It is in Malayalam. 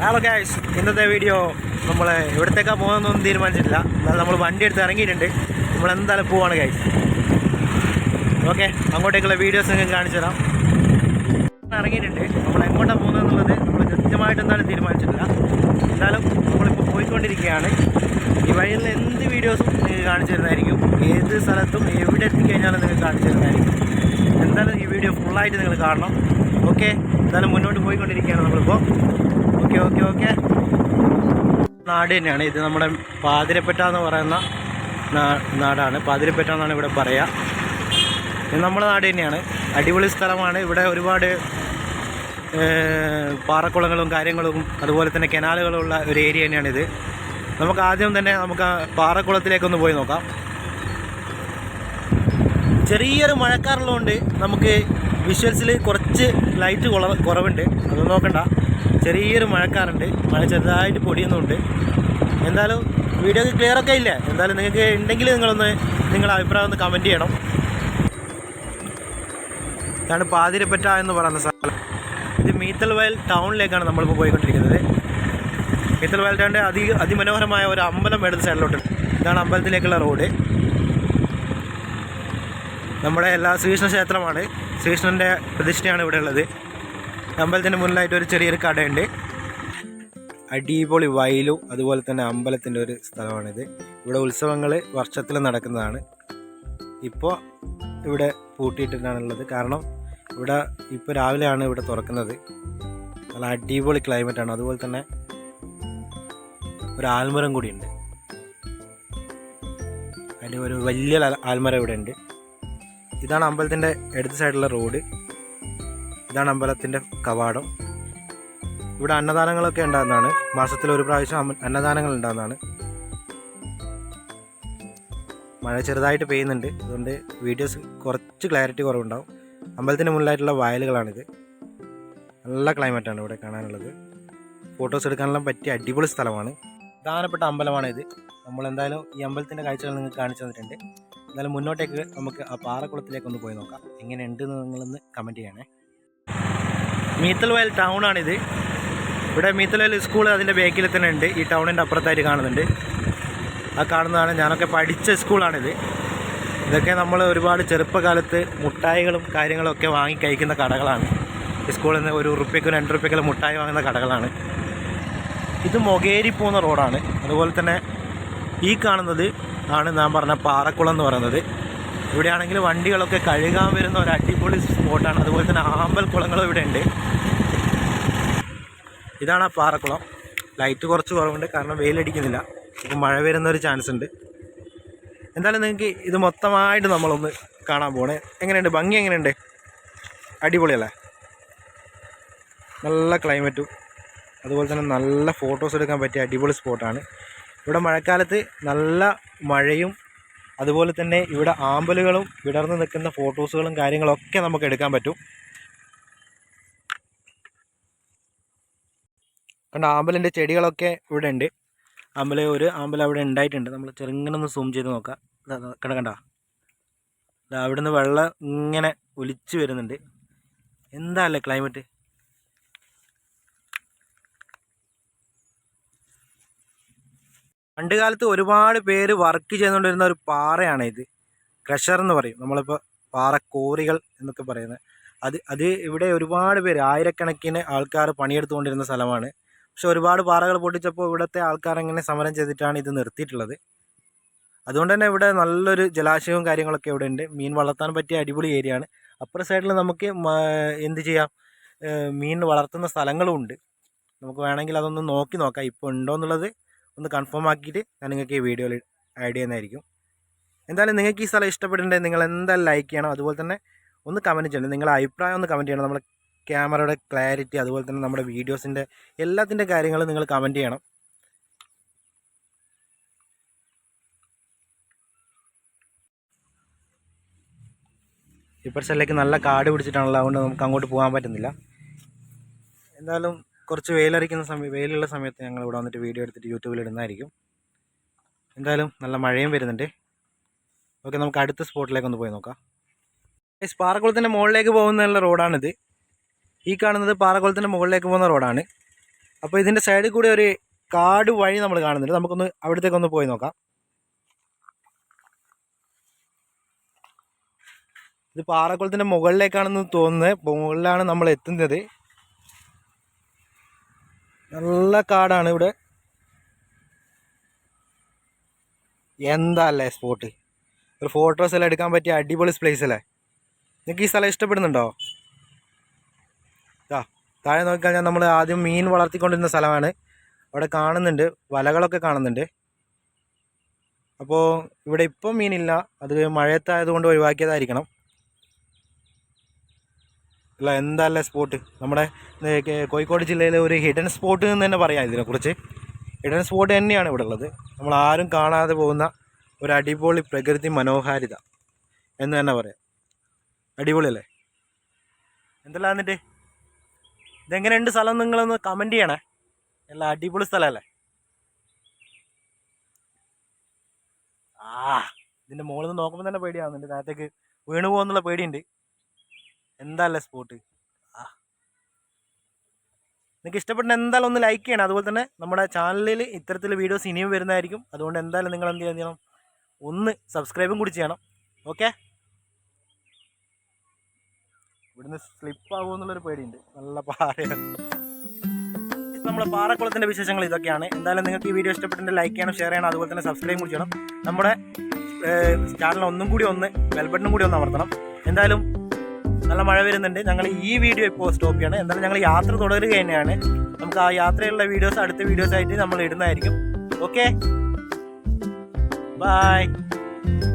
ഹലോ ഗൈസ് ഇന്നത്തെ വീഡിയോ നമ്മൾ എവിടത്തേക്കാണ് പോകുന്നൊന്നും തീരുമാനിച്ചിട്ടില്ല. എന്നാൽ നമ്മൾ വണ്ടി എടുത്ത് ഇറങ്ങിയിട്ടുണ്ട്. നമ്മൾ എന്തായാലും പോവാണ് ഗൈസ് ഓക്കെ അങ്ങോട്ടേക്കുള്ള വീഡിയോസ് നിങ്ങൾക്ക് കാണിച്ചു തരാം. ഇറങ്ങിയിട്ടുണ്ട്. നമ്മൾ എങ്ങോട്ടാണ് പോകുന്നതെന്നുള്ളത് നമ്മൾ കൃത്യമായിട്ട് എന്തായാലും തീരുമാനിച്ചിട്ടില്ല. എന്നാലും നമ്മളിപ്പോൾ പോയിക്കൊണ്ടിരിക്കുകയാണ്. ഈ വഴിയിൽ എന്ത് വീഡിയോസും നിങ്ങൾക്ക് കാണിച്ചു തരുന്നതായിരിക്കും. ഏത് സ്ഥലത്തും എവിടെ എത്തിക്കഴിഞ്ഞാലും നിങ്ങൾക്ക് കാണിച്ചു തരുന്നതായിരിക്കും. എന്തായാലും ഈ വീഡിയോ ഫുള്ളായിട്ട് നിങ്ങൾ കാണണം. ഓക്കെ എന്തായാലും മുന്നോട്ട് പോയിക്കൊണ്ടിരിക്കുകയാണ് നമ്മളിപ്പോൾ ഓക്കെ ഓക്കെ ഓക്കെ. നാട് തന്നെയാണ്. ഇത് നമ്മുടെ പാതിരപ്പെട്ട എന്ന് പറയുന്ന നാടാണ്. പാതിരപ്പെട്ട എന്നാണ് ഇവിടെ പറയുക നമ്മുടെ നാട് തന്നെയാണ്. അടിപൊളി സ്ഥലമാണ്. ഇവിടെ ഒരുപാട് പാറക്കുളങ്ങളും കാര്യങ്ങളും അതുപോലെ തന്നെ കനാലുകളും ഉള്ള ഒരു ഏരിയ തന്നെയാണിത് നമുക്ക് ആദ്യം തന്നെ നമുക്ക് പാറക്കുളത്തിലേക്കൊന്ന് പോയി നോക്കാം. ചെറിയൊരു മഴക്കാറുള്ളതുകൊണ്ട് നമുക്ക് വിഷ്വൽസിൽ കുറച്ച് ലൈറ്റ് കുറവുണ്ട്. അത് നോക്കണ്ട. ചെറിയൊരു മഴക്കാറുണ്ട്. മഴ ചെറുതായിട്ട് പൊടിയുന്നുണ്ട്. എന്തായാലും വീഡിയോ ക്ലിയർ ഒക്കെ ഇല്ല? എന്തായാലും നിങ്ങൾക്ക് ഉണ്ടെങ്കിൽ നിങ്ങളൊന്ന് നിങ്ങളുടെ അഭിപ്രായം ഒന്ന് കമന്റ് ചെയ്യണം. ഇതാണ് പാതിരപ്പറ്റ എന്ന് പറയുന്ന സ്ഥലം. ഇത് മീത്തൽ വയൽ ടൗണിലേക്കാണ് നമ്മളിപ്പോൾ പോയിക്കൊണ്ടിരിക്കുന്നത്. മീത്തൽ വയൽ ടൗണിന്റെ അതി അതിമനോഹരമായ ഒരു അമ്പലം എടുത്ത സൈഡിലോട്ട്. ഇതാണ് അമ്പലത്തിലേക്കുള്ള റോഡ്. നമ്മുടെ എല്ലാ ശ്രീകൃഷ്ണ ക്ഷേത്രമാണ്. ശ്രീകൃഷ്ണന്റെ പ്രതിഷ്ഠയാണ് ഇവിടെ ഉള്ളത്. അമ്പലത്തിന്റെ മുന്നിലായിട്ട് ഒരു ചെറിയൊരു കടയുണ്ട്. അടിപൊളി വയലു അതുപോലെ തന്നെ അമ്പലത്തിന്റെ ഒരു സ്ഥലമാണിത്. ഇവിടെ ഉത്സവങ്ങൾ വർഷത്തിൽ നടക്കുന്നതാണ്. ഇപ്പോൾ ഇവിടെ പൂട്ടിയിട്ടിട്ടാണുള്ളത്. കാരണം ഇവിടെ ഇപ്പോൾ രാവിലെയാണ് ഇവിടെ തുറക്കുന്നത്. നല്ല അടിപൊളി ക്ലൈമറ്റാണ്. അതുപോലെ തന്നെ ഒരു ആൽമരം കൂടിയുണ്ട്. അതിന്റെ ഒരു വലിയ ആൽ- ആൽമരം ഇവിടെ ഉണ്ട് ഇതാണ് അമ്പലത്തിന്റെ ഇടത് സൈഡിലുള്ള റോഡ് ഇതാണ് അമ്പലത്തിന്റെ കവാടം. ഇവിടെ അന്നദാനങ്ങളൊക്കെ ഉണ്ടാകുന്നതാണ്. മാസത്തിൽ ഒരു പ്രാവശ്യം അന്നദാനങ്ങൾ ഉണ്ടാകുന്നതാണ്. മഴ ചെറുതായിട്ട് പെയ്യുന്നുണ്ട്. അതുകൊണ്ട് വീഡിയോസ് കുറച്ച് ക്ലാരിറ്റി കുറവുണ്ടാവും. അമ്പലത്തിന് മുന്നിലായിട്ടുള്ള വയലുകളാണിത്. നല്ല ക്ലൈമറ്റാണ് ഇവിടെ കാണാനുള്ളത്. ഫോട്ടോസ് എടുക്കാനെല്ലാം പറ്റിയ അടിപൊളി സ്ഥലമാണ്. പ്രധാനപ്പെട്ട അമ്പലമാണ് ഇത് നമ്മൾ എന്തായാലും ഈ അമ്പലത്തിന്റെ കാഴ്ചകൾ നിങ്ങൾക്ക് കാണിച്ചു തന്നിട്ടുണ്ട്. എന്തായാലും മുന്നോട്ടേക്ക് നമുക്ക് ആ പാറക്കുളത്തിലേക്ക് ഒന്ന് പോയി നോക്കാം. എങ്ങനെയുണ്ട് നിങ്ങളൊന്ന് കമന്റ് ചെയ്യണേ. മീത്തൽ വയൽ ടൗണാണിത്. ഇവിടെ മീത്തൽ വയൽ സ്കൂൾ അതിന്റെ ബേക്കിൽ തന്നെ ഉണ്ട്. ഈ ടൗണിന്റെ അപ്പുറത്തായിട്ട് കാണുന്നുണ്ട്. ആ കാണുന്നതാണ് ഞാനൊക്കെ പഠിച്ച സ്കൂളാണിത്. ഇതൊക്കെ നമ്മൾ ഒരുപാട് ചെറുപ്പകാലത്ത് മുട്ടായികളും കാര്യങ്ങളൊക്കെ വാങ്ങി കഴിക്കുന്ന കടകളാണ്. സ്കൂളിൽ നിന്ന് ഒരു ഉറുപ്പ്യക്കും രണ്ട് ഉറുപ്പ്യക്കിലും മുട്ടായി വാങ്ങുന്ന കടകളാണ്. ഇത് മൊകേരി പോകുന്ന റോഡാണ്. അതുപോലെ തന്നെ ഈ കാണുന്നത് ആണ് ഞാൻ പറഞ്ഞ പാറക്കുളം എന്ന് പറയുന്നത്. ഇവിടെയാണെങ്കിൽ വണ്ടികളൊക്കെ കഴുകാൻ വരുന്ന ഒരു അടിപൊളി സ്പോട്ടാണ്. അതുപോലെ തന്നെ ആമ്പൽ കുളങ്ങളും ഇവിടെ ഉണ്ട്. ഇതാണ് ആ പാറക്കുളം. ലൈറ്റ് കുറച്ച് കുറവുണ്ട്. കാരണം വെയിലടിക്കുന്നില്ല. ഇപ്പം മഴ വരുന്ന ഒരു ചാൻസ് ഉണ്ട്. എന്തായാലും നിങ്ങൾക്ക് ഇത് മൊത്തമായിട്ട് നമ്മളൊന്ന് കാണാൻ പോണേ. എങ്ങനെയുണ്ട്? ഭംഗി എങ്ങനെയുണ്ട്? അടിപൊളിയല്ലേ? നല്ല ക്ലൈമറ്റും അതുപോലെ തന്നെ നല്ല ഫോട്ടോസ് എടുക്കാൻ പറ്റിയ അടിപൊളി സ്പോട്ടാണ് ഇവിടെ മഴക്കാലത്ത് നല്ല മഴയും അതുപോലെ തന്നെ ഇവിടെ ആമ്പലുകളും വിടർന്ന് നിൽക്കുന്ന ഫോട്ടോസുകളും കാര്യങ്ങളൊക്കെ നമുക്ക് എടുക്കാൻ പറ്റും. കണ്ട ആമ്പലിന്റെ ചെടികളൊക്കെ ഇവിടെ ഉണ്ട് ആമ്പല ഒരു ആമ്പൽ അവിടെ ഉണ്ടായിട്ടുണ്ട്. നമ്മൾ ചെറുങ്ങനെ ഒന്ന് സൂം ചെയ്ത് നോക്കാം. കണ്ട കണ്ട? ദാ അവിടുന്ന് വെള്ളം ഇങ്ങനെ ഒലിച്ചു വരുന്നുണ്ട്. എന്താ അല്ലേ ക്ലൈമറ്റ് പണ്ട് കാലത്ത് ഒരുപാട് പേര് വർക്ക് ചെയ്തുകൊണ്ടിരുന്ന ഒരു പാറയാണ് ഇത്. ക്രഷർ എന്ന് പറയും. നമ്മളിപ്പോൾ പാറക്കോറികൾ എന്നൊക്കെ പറയുന്നത്. അത് അത് ഇവിടെ ഒരുപാട് പേര് ആയിരക്കണക്കിന് ആൾക്കാർ പണിയെടുത്തുകൊണ്ടിരുന്ന സ്ഥലമാണ്. പക്ഷെ ഒരുപാട് പാറകൾ പൊട്ടിച്ചപ്പോൾ ഇവിടുത്തെ ആൾക്കാർ അങ്ങനെ സമരം ചെയ്തിട്ടാണ് ഇത് നിർത്തിയിട്ടുള്ളത്. അതുകൊണ്ട് തന്നെ ഇവിടെ നല്ലൊരു ജലാശയവും കാര്യങ്ങളൊക്കെ ഇവിടെ ഉണ്ട്. മീൻ വളർത്താൻ പറ്റിയ അടിപൊളി ഏരിയ ആണ്. അപ്പുറ സൈഡിൽ നമുക്ക് എന്ത് ചെയ്യാം? മീൻ വളർത്തുന്ന സ്ഥലങ്ങളും ഉണ്ട്. നമുക്ക് വേണമെങ്കിൽ അതൊന്ന് നോക്കി നോക്കാം. ഇപ്പോൾ ഉണ്ടോ എന്നുള്ളത് ഒന്ന് കൺഫേം ആക്കിയിട്ട് ഞാൻ നിങ്ങൾക്ക് ഈ വീഡിയോയിൽ ആഡ് ചെയ്യുന്നതായിരിക്കും. എന്തായാലും നിങ്ങൾക്ക് ഈ സ്ഥലം ഇഷ്ടപ്പെട്ടിട്ടുണ്ടെങ്കിൽ നിങ്ങൾ എന്തായാലും ലൈക്ക് ചെയ്യണം. അതുപോലെ തന്നെ ഒന്ന് കമന്റ് ചെയ്യണം. നിങ്ങളുടെ അഭിപ്രായം ഒന്ന് കമന്റ് ചെയ്യണം. നമ്മുടെ ക്യാമറയുടെ ക്ലാരിറ്റി അതുപോലെ തന്നെ നമ്മുടെ വീഡിയോസിന്റെ എല്ലാത്തിന്റെ കാര്യങ്ങളും നിങ്ങൾ കമന്റ് ചെയ്യണം. ഇപ്പോഴത്തെ നല്ല കാട് പിടിച്ചിട്ടാണല്ലോ. അതുകൊണ്ട് നമുക്ക് അങ്ങോട്ട് പോകാൻ പറ്റുന്നില്ല. എന്തായാലും കുറച്ച് വെയിലറിക്കുന്ന സമയം വെയിലുള്ള സമയത്ത് ഞങ്ങൾ ഇവിടെ വന്നിട്ട് വീഡിയോ എടുത്തിട്ട് യൂട്യൂബിൽ ഇടുന്നതായിരിക്കും. എന്തായാലും നല്ല മഴയും വരുന്നുണ്ട്. ഓക്കെ നമുക്ക് അടുത്ത സ്പോട്ടിലേക്ക് ഒന്ന് പോയി നോക്കാം. പാറക്കുളത്തിന്റെ മുകളിലേക്ക് പോകുന്നുള്ള റോഡാണിത്. ഈ കാണുന്നത് പാറക്കുളത്തിന്റെ മുകളിലേക്ക് പോകുന്ന റോഡാണ്. അപ്പോൾ ഇതിന്റെ സൈഡിൽ കൂടി ഒരു കാട് വഴി നമ്മൾ കാണുന്നുണ്ട്. നമുക്കൊന്ന് അവിടത്തേക്കൊന്ന് പോയി നോക്കാം. ഇത് പാറക്കുളത്തിന്റെ മുകളിലേക്കാണെന്ന് തോന്നുന്നത് മുകളിലാണ് നമ്മൾ എത്തുന്നത്. നല്ല കാടാണ് ഇവിടെ. എന്താ അല്ലേ സ്പോട്ട് ഒരു ഫോട്ടോസ് എല്ലാം എടുക്കാൻ പറ്റിയ അടിപൊളി പ്ലേസ് അല്ലേ? നിങ്ങൾക്ക് ഈ സ്ഥലം ഇഷ്ടപ്പെടുന്നുണ്ടോ? ആ താഴെ നോക്കിക്കഴിഞ്ഞാൽ നമ്മൾ ആദ്യം മീൻ വളർത്തിക്കൊണ്ടിരുന്ന സ്ഥലമാണ്. അവിടെ കാണുന്നുണ്ട് വലകളൊക്കെ കാണുന്നുണ്ട്. അപ്പോൾ ഇവിടെ ഇപ്പം മീനില്ല. അത് മഴയത്തായതുകൊണ്ട് ഒഴിവാക്കിയതായിരിക്കണം. അല്ല എന്തല്ല സ്പോട്ട് നമ്മുടെ കോഴിക്കോട് ജില്ലയിലെ ഒരു ഹിഡൻ സ്പോട്ട് എന്ന് തന്നെ പറയാം ഇതിനെക്കുറിച്ച്. ഹിഡൻ സ്പോട്ട് തന്നെയാണ് ഇവിടെ ഉള്ളത്. നമ്മൾ ആരും കാണാതെ പോകുന്ന ഒരു അടിപൊളി പ്രകൃതി മനോഹാരിത എന്ന് തന്നെ പറയാം. അടിപൊളിയല്ലേ എന്തെല്ലാം എന്നിട്ട്? ഇതെങ്ങനെയുണ്ട് സ്ഥലം നിങ്ങളൊന്ന് കമന്റ് ചെയ്യണേ. അല്ല അടിപൊളി സ്ഥലമല്ലേ? ആ ഇതിന്റെ മുകളിൽ നിന്ന് നോക്കുമ്പോൾ തന്നെ പേടിയാവുന്നുണ്ട് താഴത്തേക്ക് വീണു പോകുന്നുള്ള പേടിയുണ്ട്. എന്താല്ലേ സ്പോട്ട് ആ. നിങ്ങൾക്ക് ഇഷ്ടപ്പെട്ട എന്തായാലും ഒന്ന് ലൈക്ക് ചെയ്യണം. അതുപോലെ തന്നെ നമ്മുടെ ചാനലിൽ ഇത്തരത്തിൽ വീഡിയോസ് ഇനിയും വരുന്നതായിരിക്കും. അതുകൊണ്ട് എന്തായാലും നിങ്ങൾ എന്ത് ചെയ്യണം? ഒന്ന് സബ്സ്ക്രൈബും കൂടി ചെയ്യണം. ഓക്കെ ഇവിടുന്ന് സ്ലിപ്പ് ആകുമെന്നുള്ളൊരു പേടിയുണ്ട്. നല്ല പാറയാണ്. നമ്മുടെ പാറക്കുളത്തിന്റെ വിശേഷങ്ങൾ ഇതൊക്കെയാണ്. എന്തായാലും നിങ്ങൾക്ക് ഈ വീഡിയോ ഇഷ്ടപ്പെട്ടിട്ട് ലൈക്ക് ചെയ്യണം ഷെയർ ചെയ്യണം അതുപോലെ തന്നെ സബ്സ്ക്രൈബ് കൂടി ചെയ്യണം. നമ്മുടെ ചാനൽ ഒന്നും കൂടി ഒന്ന് ബെൽബട്ടനും കൂടി ഒന്ന് അമർത്തണം. എന്തായാലും നല്ല മഴ വരുന്നുണ്ട്. ഞങ്ങൾ ഈ വീഡിയോ ഇപ്പോൾ സ്റ്റോപ്പ് ചെയ്യണം. എന്തായാലും ഞങ്ങൾ യാത്ര തുടരുക തന്നെയാണ്. നമുക്ക് ആ യാത്രയുള്ള വീഡിയോസ് അടുത്ത വീഡിയോസ് ആയിട്ട് നമ്മൾ ഇടുന്നതായിരിക്കും. Okay bye